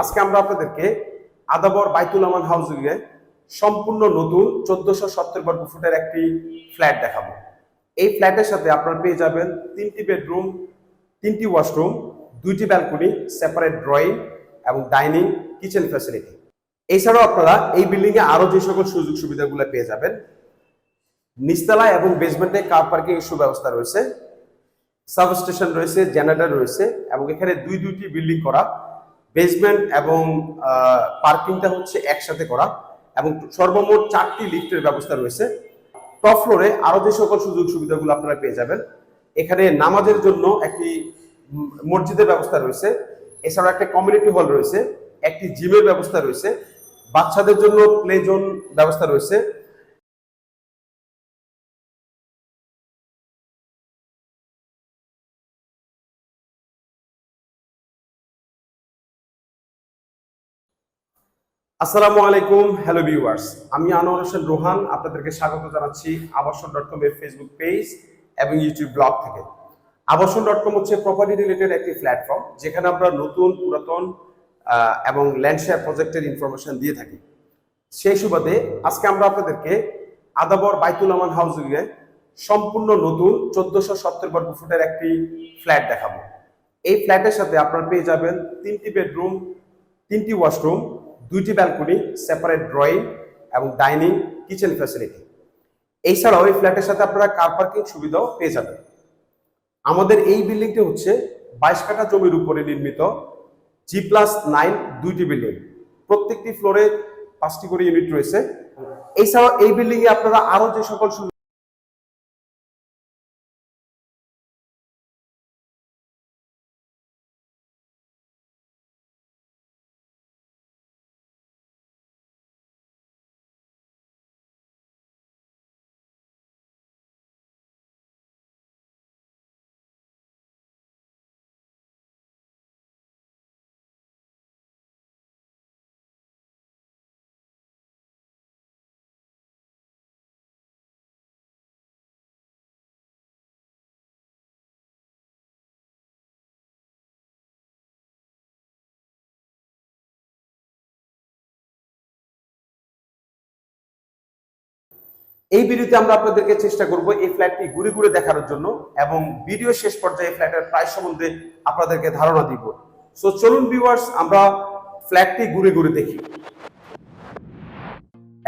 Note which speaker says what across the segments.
Speaker 1: আজকে আমরা আপনাদেরকে আদাবর বাইতুল আমান হাউজিংয়ে সম্পূর্ণ নতুন চোদ্দশো সত্তর বর্গ ফুটের একটি ফ্ল্যাট দেখাবো। এই ফ্ল্যাটের সাথে আপনারা পেয়ে যাবেন তিনটি বেডরুম, তিনটি ওয়াশরুম, দুইটি ব্যালকনি, সেপারেট ড্রয়িং এবং ডাইনিং, কিচেন ফ্যাসিলিটি। এছাড়াও আপনারা এই বিল্ডিং এ আরও যে সকল সুযোগ সুবিধাগুলো পেয়ে যাবেন, নিচতলা এবং বেসমেন্টে কার পার্কিং এর সুব্যবস্থা রয়েছে সাব স্টেশন রয়েছে, জেনারেটর রয়েছে এবং এখানে দুই দুইটি বিল্ডিং করা বেসমেন্ট এবং পার্কিংটা হচ্ছে একসাথে করা এবং সর্বমোট চারটি লিফটের ব্যবস্থা রয়েছে। টপ ফ্লোরে আরও যে সকল সুযোগ সুবিধাগুলো আপনারা পেয়ে যাবেন, এখানে নামাজের জন্য একটি মসজিদের ব্যবস্থা রয়েছে। এছাড়াও একটা কমিউনিটি হল রয়েছে, একটি জিমের ব্যবস্থা রয়েছে। বাচ্চাদের জন্য প্লে জোন ব্যবস্থা রয়েছে। আসসালামু আলাইকুম হ্যালো ভিউয়ার্স আমি আনোয়ার হোসেন রোহান, আপনাদেরকে স্বাগত জানাচ্ছি আবাসন ডট কম এর ফেসবুক পেজ এবং ইউটিউব ব্লগ থেকে। আবাসন ডট কম হচ্ছে প্রপার্টি রিলেটেড একটি প্ল্যাটফর্ম যেখানে আমরা নতুন, পুরাতন এবং ল্যান্ড শেয়ার প্রজেক্টের ইনফরমেশন দিয়ে থাকি। সেই সুবাদে আজকে আমরা আপনাদেরকে আদাবর বাইতুল আমান হাউজিংয়ে সম্পূর্ণ নতুন চোদ্দশো সত্তর বর্গ ফুটের একটি ফ্ল্যাট দেখাবো। এই ফ্ল্যাটের সাথে আপনারা পেয়ে যাবেন তিনটি বেডরুম তিনটি ওয়াশরুম দুইটি ব্যালকনি সেপারেট ড্রয়িং এবং ডাইনিং কিচেন ফ্যাসিলিটি এছাড়াও এই ফ্ল্যাটের সাথে আপনারা কার পার্কিং সুবিধাও পেয়ে যাবেন। আমাদের এই বিল্ডিংটি হচ্ছে বাইশ কাঠা জমির উপরে নির্মিত জি প্লাস নাইন দুইটি বিল্ডিং প্রত্যেকটি ফ্লোরে পাঁচটি করে ইউনিট রয়েছে। এছাড়াও এই বিল্ডিংয়ে আপনারা আরও যে সকল এই ভিডিওতে আমরা আপনাদেরকে চেষ্টা করব এই ফ্ল্যাটটি ঘুরে ঘুরে দেখানোর জন্য এবং ভিডিও শেষ পর্যায়ে ফ্ল্যাটের প্রাইস সম্বন্ধে আপনাদেরকে ধারণা দিব। সো চলুন ভিউয়ার্স আমরা ফ্ল্যাটটি ঘুরে ঘুরে দেখি।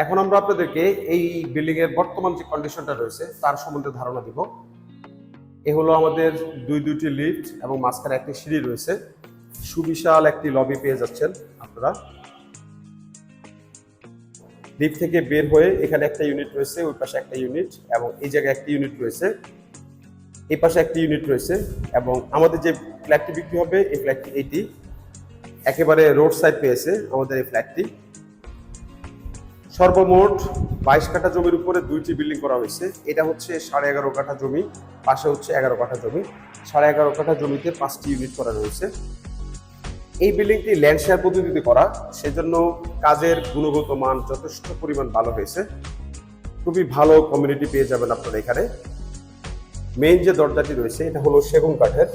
Speaker 1: এখন আমরা আপনাদেরকে এই বিল্ডিং এর বর্তমান যে কন্ডিশনটা রয়েছে, তার সম্বন্ধে ধারণা দিব। এ হলো আমাদের দুই দুইটি লিফট এবং মাঝখানে একটি সিঁড়ি রয়েছে। সুবিশাল একটি লবি পেয়ে যাচ্ছেন আপনারা। লিফট থেকে বের হয়ে এখানে একটা ইউনিট রয়েছে, ওই পাশে একটা ইউনিট এবং এই জায়গায় একটা ইউনিট রয়েছে। এই পাশে একটি ইউনিট রয়েছে এবং আমাদের যে ফ্ল্যাটটি বিক্রি হবে, এই ফ্ল্যাটটি এইটি। একেবারে রোড সাইড পেয়েছে আমাদের এই ফ্ল্যাটটি সর্বমোট বাইশ কাঠা জমির উপরে দুইটি বিল্ডিং করা হয়েছে। এটা হচ্ছে সাড়ে এগারো কাঠা জমি, পাশে হচ্ছে এগারো কাঠা জমি। সাড়ে এগারো কাঠা জমিতে পাঁচটি ইউনিট করা রয়েছে। এই বিল্ডিংটি ল্যান্ড শেয়ার পদ্ধতিতে করা, সেজন্য কাজের গুণগত মান যথেষ্ট পরিমাণ ভালো হয়েছে। খুবই ভালো কমিউনিটি পেয়ে যাবেন আপনারা এখানে। মেইন যে দরজাটি রয়েছে, এটা হলো সেগুন কাঠের।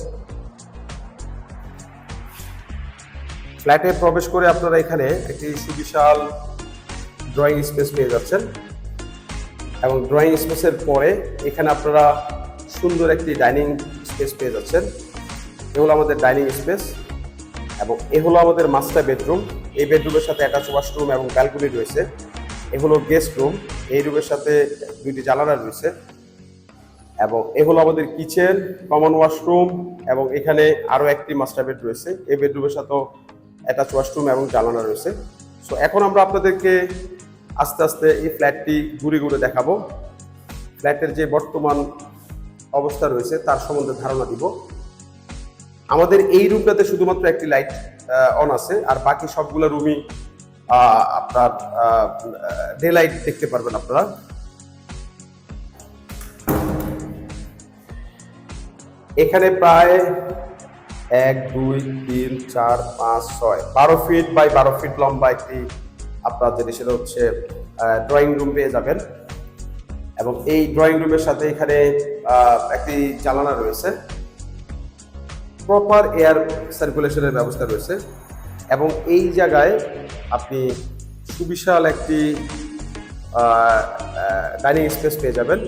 Speaker 1: ফ্ল্যাটে প্রবেশ করে আপনারা এখানে একটি সুবিশাল ড্রয়িং স্পেস পেয়ে যাচ্ছেন। এবং ড্রয়িং স্পেসের পরে এখানে আপনারা সুন্দর একটি ডাইনিং স্পেস পেয়ে যাচ্ছেন। এগুলো আমাদের ডাইনিং স্পেস এবং এ হলো আমাদের মাস্টার বেডরুম এই বেডরুমের সাথে অ্যাটাচ ওয়াশরুম এবং ব্যালকনি রয়েছে। এ হলো গেস্ট রুম এই রুমের সাথে দুইটি জানালা রয়েছে। এবং এ হলো আমাদের কিচেন কমন ওয়াশরুম এবং এখানে আরও একটি মাস্টার বেড রয়েছে। এই বেডরুমের সাথেও অ্যাটাচ ওয়াশরুম এবং জানালা রয়েছে। সো এখন আমরা আপনাদেরকে আস্তে আস্তে এই ফ্ল্যাটটি ঘুরে ঘুরে দেখাবো। ফ্ল্যাটের যে বর্তমান অবস্থা রয়েছে, তার সম্বন্ধে ধারণা দিব। আমাদের এই রুমটাতে শুধুমাত্র একটি লাইট অন আছে, আর বাকি সবগুলো রুমই আপনার ডে লাইট দেখতে পারবেন আপনারা। এখানে প্রায় এক, দুই, তিন, চার, পাঁচ, ছয়, বারো ফিট বাই বারো ফিট লম্বা একটি আপনার যেটি, সেটা হচ্ছে ড্রয়িং রুম পেয়ে যাবেন। এবং এই ড্রয়িং রুমের সাথে এখানে একটি জানালা রয়েছে। প্রপার এয়ার সার্কুলেশনের ব্যবস্থা রয়েছে এবং এই জায়গায় আপনি সুবিশাল একটি ডাইনিং স্পেস পেয়ে যাবেন।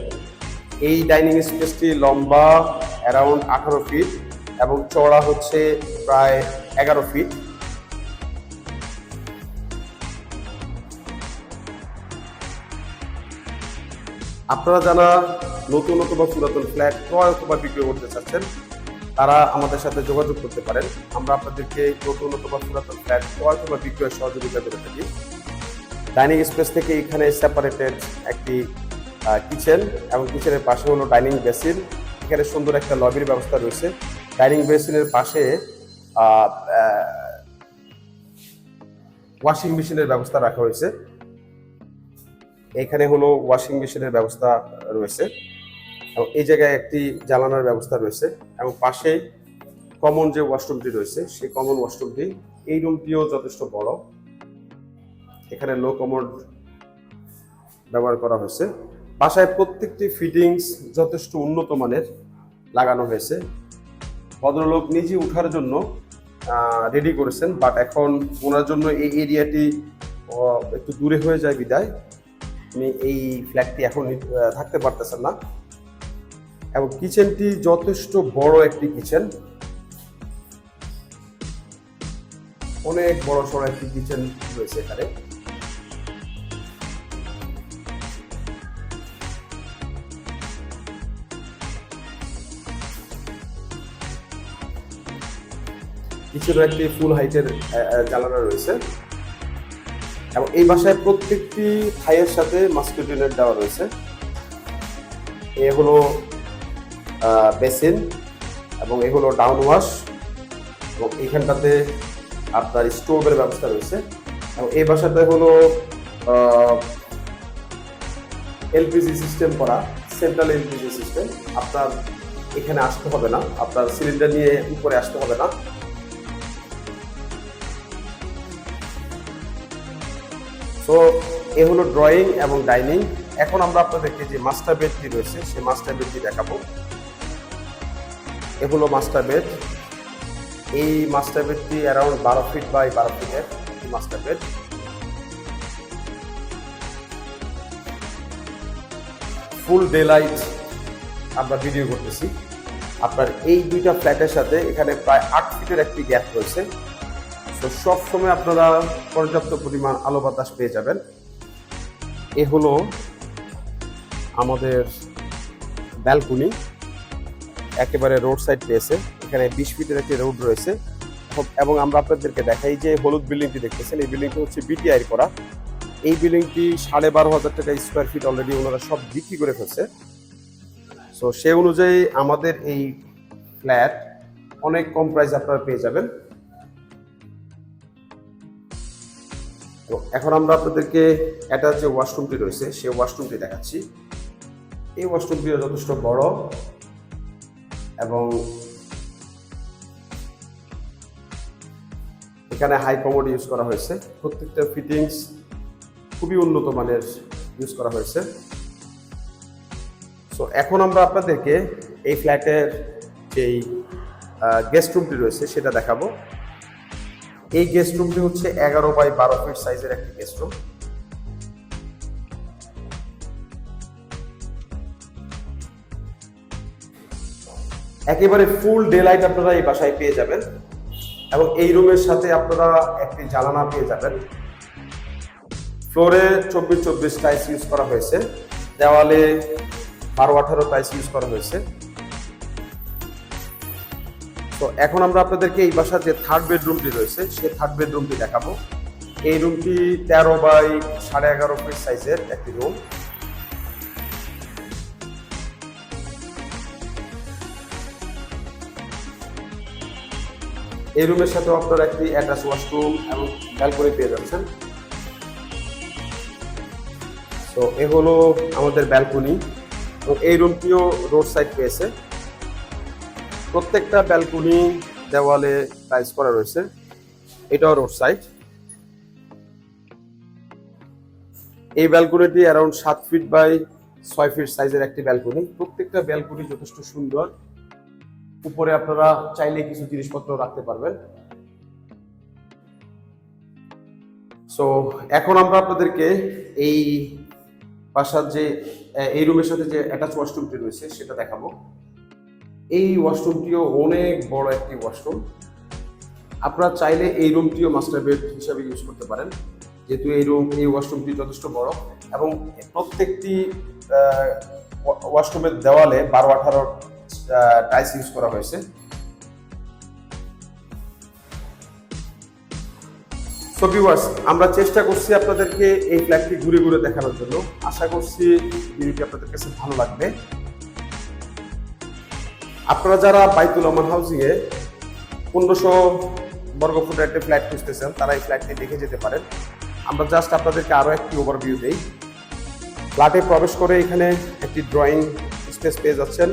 Speaker 1: এই ডাইনিং স্পেসটি লম্বা অ্যারাউন্ড আঠারো ফিট এবং চওড়া হচ্ছে প্রায় এগারো ফিট আপনারা যারা নতুন অথবা পুরাতন ফ্ল্যাট ক্রয় অথবা বিক্রি করতে চাচ্ছেন তারা আমাদের সাথে যোগাযোগ করতে পারেন। আমরা আপনাদেরকে নতুন অথবা পুরাতন ফ্ল্যাট ক্রয় অথবা বিক্রয়ের সহযোগিতা করে থাকি। ডাইনিং স্পেস থেকে এখানে সেপারেটেড একটি কিচেন এবং কিচেনের পাশে হলো ডাইনিং বেসিন। এখানে সুন্দর একটা লবির ব্যবস্থা রয়েছে। ডাইনিং বেসিনের পাশে ওয়াশিং মেশিনের ব্যবস্থা রাখা হয়েছে। এখানে হলো ওয়াশিং মেশিনের ব্যবস্থা রয়েছে। এবং এই জায়গায় একটি জ্বালানোর ব্যবস্থা রয়েছে এবং পাশে কমন যে ওয়াশরুমটি রয়েছে, সেই কমন ওয়াশরুমটি এই রুমটিও যথেষ্ট বড়। এখানে লো কমোড ব্যবহার করা হয়েছে। বাসায় প্রত্যেকটি ফিটিংস যথেষ্ট উন্নত মানের লাগানো হয়েছে। ভদ্রলোক নিজে উঠার জন্য রেডি করেছেন বাট এখন ওনার জন্য এই এরিয়াটি একটু দূরে হয়ে যায় বিদায়। উনি এই ফ্ল্যাটটি এখন থাকতে পারতেছেন না। এবং কিচেনটি যথেষ্ট বড় একটি কিচেন। অনেক বড় সড়ো একটি কিচেন রয়েছে এখানে। কিচেনও একটি ফুল হাইটের জ্বালানো রয়েছে। এবং এই বাসায় প্রত্যেকটি থাইয়ের সাথে মাস্কুটি নেট দেওয়া রয়েছে। এ হলো বেসিন এবং এ হলো ডাউন ওয়াশ এবং এখানটাতে আপনার স্টোভের ব্যবস্থা রয়েছে এবং এই বাসাতে হলো এলপিজি সিস্টেম করা, সেন্ট্রাল এলপিজি সিস্টেম। আপনার এখানে আসতে হবে না, আপনার সিলিন্ডার নিয়ে উপরে আসতে হবে না। সো এ হলো ড্রয়িং এবং ডাইনিং। এখন আমরা আপনাদেরকে যে মাস্টার বেডটি রয়েছে, সেই মাস্টার বেডটি দেখাবো। এ হলো মাস্টার বেড এই মাস্টার বেডটি অ্যারাউন্ড বারো ফিট বাই বারো ফিটের master bed full daylight আমরা ভিডিও করতেছি। আপনার এই দুইটা ফ্ল্যাটের সাথে এখানে প্রায় আট ফিটের একটি গ্যাপ রয়েছে। তো সব সময় আপনারা পর্যাপ্ত পরিমাণ আলো বাতাস পেয়ে যাবেন। এ হলো আমাদের ব্যালকনি একেবারে রোড সাইড পেয়েছে এখানে বিশ ফিটের একটি রোড রয়েছে। এবং- আমরা আপনাদেরকে দেখাই যে হলুদ বিল্ডিংটি দেখতেছেন। এই বিল্ডিংটি হচ্ছে বিটিআই করা। এই বিল্ডিংটি সাড়ে বারো হাজার টাকা স্কোয়ার ফিট অলরেডি ওনারা সব বিক্রি করে ফেলছে। সো সে অনুযায়ী আমাদের এই ফ্ল্যাট অনেক কম প্রাইস আপনারা পেয়ে যাবেন। তো এখন আমরা আপনাদেরকে অ্যাটাচ যে ওয়াশরুমটি রয়েছে, সেই ওয়াশরুমটি দেখাচ্ছি। এই ওয়াশরুমটিও যথেষ্ট বড়। এবং এখানে হাই কমোড ইউজ করা হয়েছে। প্রত্যেকটা ফিটিংস খুবই উন্নত মানের ইউজ করা হয়েছে। সো এখন আমরা আপনাদেরকে এই ফ্ল্যাটের যেই গেস্ট রুমটি রয়েছে সেটা দেখাবো। এই গেস্ট রুমটি হচ্ছে এগারো বাই বারো ফিট সাইজের একটি গেস্ট রুম একেবারে ফুল ডে লাইট আপনারা এই বাসায় পেয়ে যাবেন। এবং এই রুমের সাথে আপনারা একটি জানালা পেয়ে যাবেন। ফ্লোরে চব্বিশ চব্বিশ টাইস ইউজ করা হয়েছে। দেওয়ালে বারো আঠারো টাইস ইউজ করা হয়েছে। তো এখন আমরা আপনাদেরকে এই বাসার যে থার্ড বেডরুমটি রয়েছে সেই থার্ড বেডরুমটি দেখাবো। এই রুমটি তেরো বাই সাড়ে এগারো ফিট সাইজের একটি রুম এই রুমের সাথে আপনারা একটি অ্যাটাচ ওয়াশরুম এবং ব্যালকনি পেয়ে যাচ্ছেন। তো এ হলো আমাদের ব্যালকনি। এবং এই রুমটিও রোড সাইড পেয়েছে। প্রত্যেকটা ব্যালকনি দেওয়ালে টাইলস করা রয়েছে। এটাও রোড সাইড। এই ব্যালকনিটি অ্যারাউন্ড সাত ফিট বাই ছয় ফিট সাইজের একটি ব্যালকনি। প্রত্যেকটা ব্যালকনি যথেষ্ট সুন্দর। উপরে আপনারা চাইলে কিছু জিনিসপত্র রাখতে পারবেন। সো এখন আমরা আপনাদেরকে এই বাসার যে, এই রুমের সাথে যে অ্যাটাচ ওয়াশরুমটি রয়েছে সেটা দেখাবো। এই ওয়াশরুমটিও অনেক বড় একটি ওয়াশরুম আপনারা চাইলে এই রুমটিও মাস্টার বেড হিসাবে ইউজ করতে পারেন। যেহেতু এই রুম, এই ওয়াশরুমটি যথেষ্ট বড় এবং প্রত্যেকটি ওয়াশরুমের দেওয়ালে বারো আঠারো টাইলস ইউজ করা হয়েছে। সো আমরা চেষ্টা করছি আপনাদেরকে এই ফ্ল্যাটটি ঘুরে ঘুরে দেখানোর জন্য। আশা করছি ভিডিওটি আপনাদের কাছে ভালো লাগবে। আপনারা যারা বাইতুল আমান হাউজিং এ পনেরোশো বর্গ ফুটের একটি ফ্ল্যাট খুঁজতেছেন, তারা এই ফ্ল্যাটটি দেখে যেতে পারেন। আমরা জাস্ট আপনাদেরকে আরও একটি ওভারভিউ দিই। ফ্ল্যাটে প্রবেশ করে এখানে একটি ড্রয়িং স্পেস পেয়ে যাচ্ছেন।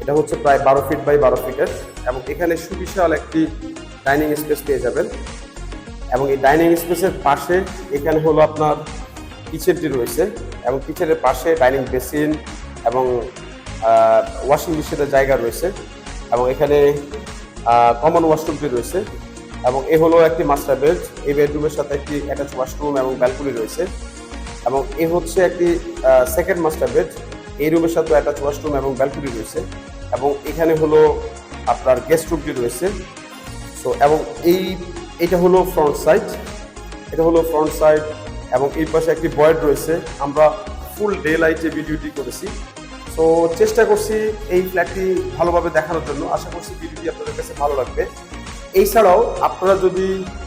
Speaker 1: এটা হচ্ছে প্রায় বারো ফিট বাই বারো ফিটের এবং এখানে সুবিশাল একটি ডাইনিং স্পেস পেয়ে যাবেন। এবং এই ডাইনিং স্পেসের পাশে এখানে হলো আপনার কিচেনটি রয়েছে। এবং কিচেনের পাশে ডাইনিং বেসিন এবং ওয়াশিং মেশিনের জায়গা রয়েছে। এবং এখানে কমন ওয়াশরুমটি রয়েছে। এবং এ হলো একটি মাস্টার বেড এই বেডরুমের সাথে একটি অ্যাটাচ ওয়াশরুম এবং ব্যালকনি রয়েছে। এবং এ হচ্ছে একটি সেকেন্ড মাস্টার বেড এই রুমের সাথে অ্যাটাচ ওয়াশরুম এবং ব্যালকনি রয়েছে এবং এখানে হলো আপনার গেস্ট রুমটি রয়েছে। সো এবং এই, এটা হলো ফ্রন্ট সাইড এটা হলো ফ্রন্ট সাইড এবং এই পাশে একটি বয়েড রয়েছে। আমরা ফুল ডে লাইটে ভিডিওটি করেছি। সো চেষ্টা করছি এই ফ্ল্যাটটি ভালোভাবে দেখানোর জন্য। আশা করছি ভিডিওটি আপনাদের কাছে ভালো লাগবে। এছাড়াও আপনারা যদি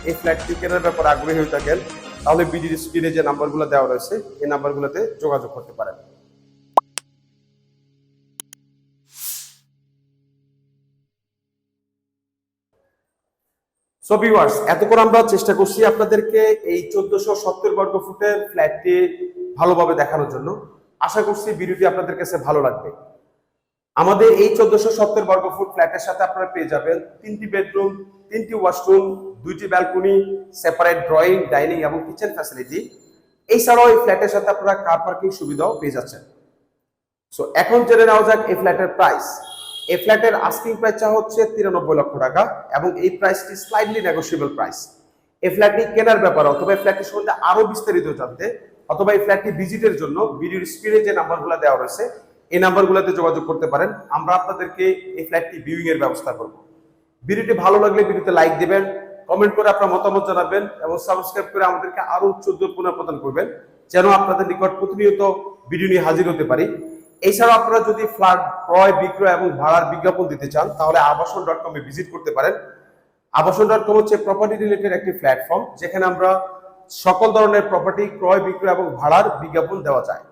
Speaker 1: এই ফ্ল্যাটটি কেনার ব্যাপারে আগ্রহী হয়ে থাকেন, তাহলে ভিডিওর স্ক্রিনে যে নাম্বারগুলো দেওয়া রয়েছে, এই নাম্বারগুলোতে যোগাযোগ করতে পারেন। সো ভিউয়ার্স এতক্ষণ আমরা চেষ্টা করছি আপনাদেরকে এই চোদ্দশো সত্তর বর্গ ফুটের ফ্ল্যাটটি ভালোভাবে দেখানোর জন্য। আশা করছি ভিডিওটি আপনাদের কাছে ভালো লাগবে। আমাদের এই চোদ্দশো সত্তর বর্গ ফুট ফ্ল্যাটের সাথে আপনারা পেয়ে যাবেন তিনটি বেডরুম তিনটি ওয়াশরুম দুইটি ব্যালকনি সেপারেট ড্রয়িং ডাইনিং এবং কিচেন ফ্যাসিলিটি এছাড়াও এই ফ্ল্যাটের সাথে আপনারা কার পার্কিং সুবিধাও পেয়ে যাচ্ছেন। সো এখন জেনে নেওয়া যাক এই ফ্ল্যাটের প্রাইস এই ফ্ল্যাটের আস্কিং প্রাইস চা হচ্ছে তিরানব্বই লক্ষ টাকা এবং এই প্রাইসটি স্লাইডলি নেগোসিয়েবল প্রাইস এই ফ্ল্যাটটি কেনার ব্যাপারে অথবা এই ফ্ল্যাটটি সম্বন্ধে আরও বিস্তারিত জানতে অথবা এই ফ্ল্যাটটি ভিজিটের জন্য ভিডিওর স্ক্রিনে যে নাম্বারগুলো দেওয়া রয়েছে, এই নাম্বারগুলোতে যোগাযোগ করতে পারেন। আমরা আপনাদেরকে এই ফ্ল্যাটটি ভিউইং এর ব্যবস্থা করব। ভিডিওটি ভালো লাগলে ভিডিওতে লাইক দিবেন কমেন্ট করে আপনার মতামত জানাবেন এবং সাবস্ক্রাইব করে আমাদেরকে আরও উচ্চ পুনঃ প্রদান করবেন, যেন আপনাদের নিকট প্রতিনিয়ত ভিডিও নিয়ে হাজির হতে পারি। এছাড়াও আপনারা যদি ফ্ল্যাট ক্রয়, বিক্রয় এবং ভাড়ার বিজ্ঞাপন দিতে চান, তাহলে আবাসন ডট কমে ভিজিট করতে পারেন। আবাসন ডট কম হচ্ছে প্রপার্টি রিলেটেড একটি প্ল্যাটফর্ম যেখানে আমরা সকল ধরনের প্রপার্টি ক্রয়, বিক্রয় এবং ভাড়ার বিজ্ঞাপন দেওয়া যায়।